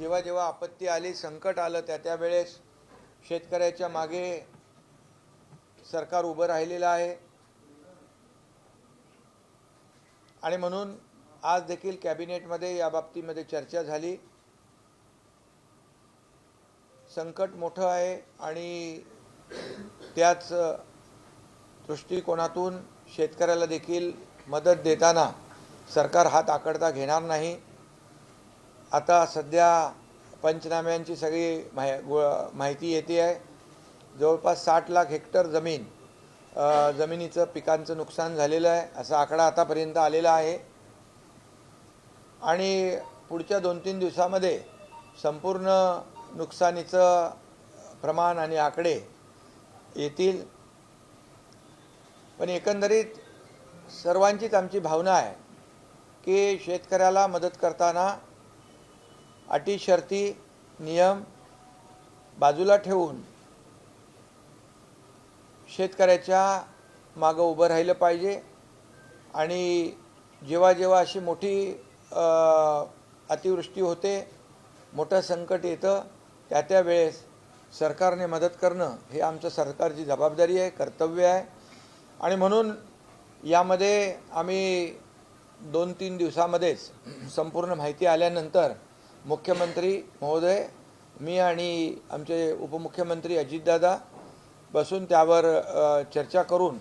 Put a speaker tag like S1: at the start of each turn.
S1: जेव्हा जेव्हा आपत्ती आली संकट आलं त्या त्यावेळेस शेतकऱ्याच्या मागे सरकार उभं राहिलेलं आहे. आणि म्हणून आज देखील कॅबिनेटमध्ये या बाबतीमध्ये चर्चा झाली. संकट मोठं आहे आणि त्याच दृष्टिकोनातून शेतकऱ्याला देखील मदत देताना सरकार हात आकडता घेणार नाही. आता सध्या पंचनाम्यांची सगळी माहि गो- माहिती येते आहे. जवळपास साठ लाख हेक्टर जमीन जमिनीचं पिकांचं नुकसान झालेलं आहे. असा आकडा आतापर्यंत आलेला आहे. आणि पुढच्या दोन तीन दिवसामध्ये संपूर्ण नुकसानीचं प्रमाण आणि आकडे येतील. पण एकंदरीत सर्वांचीच आमची भावना आहे की शेतकऱ्याला मदत करताना अटी शर्ती नियम बाजूला ठेवून शेतकऱ्याच्या मागं उभं राहिलं पाहिजे. आणि जेव्हा जेव्हा अशी मोठी अतिवृष्टी होते मोठं संकट येतं त्या त्या वेळेस सरकारने मदत करणं हे आमचं सरकारची जबाबदारी आहे कर्तव्य आहे. आणि म्हणून यामध्ये आम्ही दोन तीन दिवसामध्येच संपूर्ण माहिती आल्यानंतर मुख्यमंत्री महोदय मी आणि आमचे उपमुख्यमंत्री अजितदादा बसून त्यावर चर्चा करून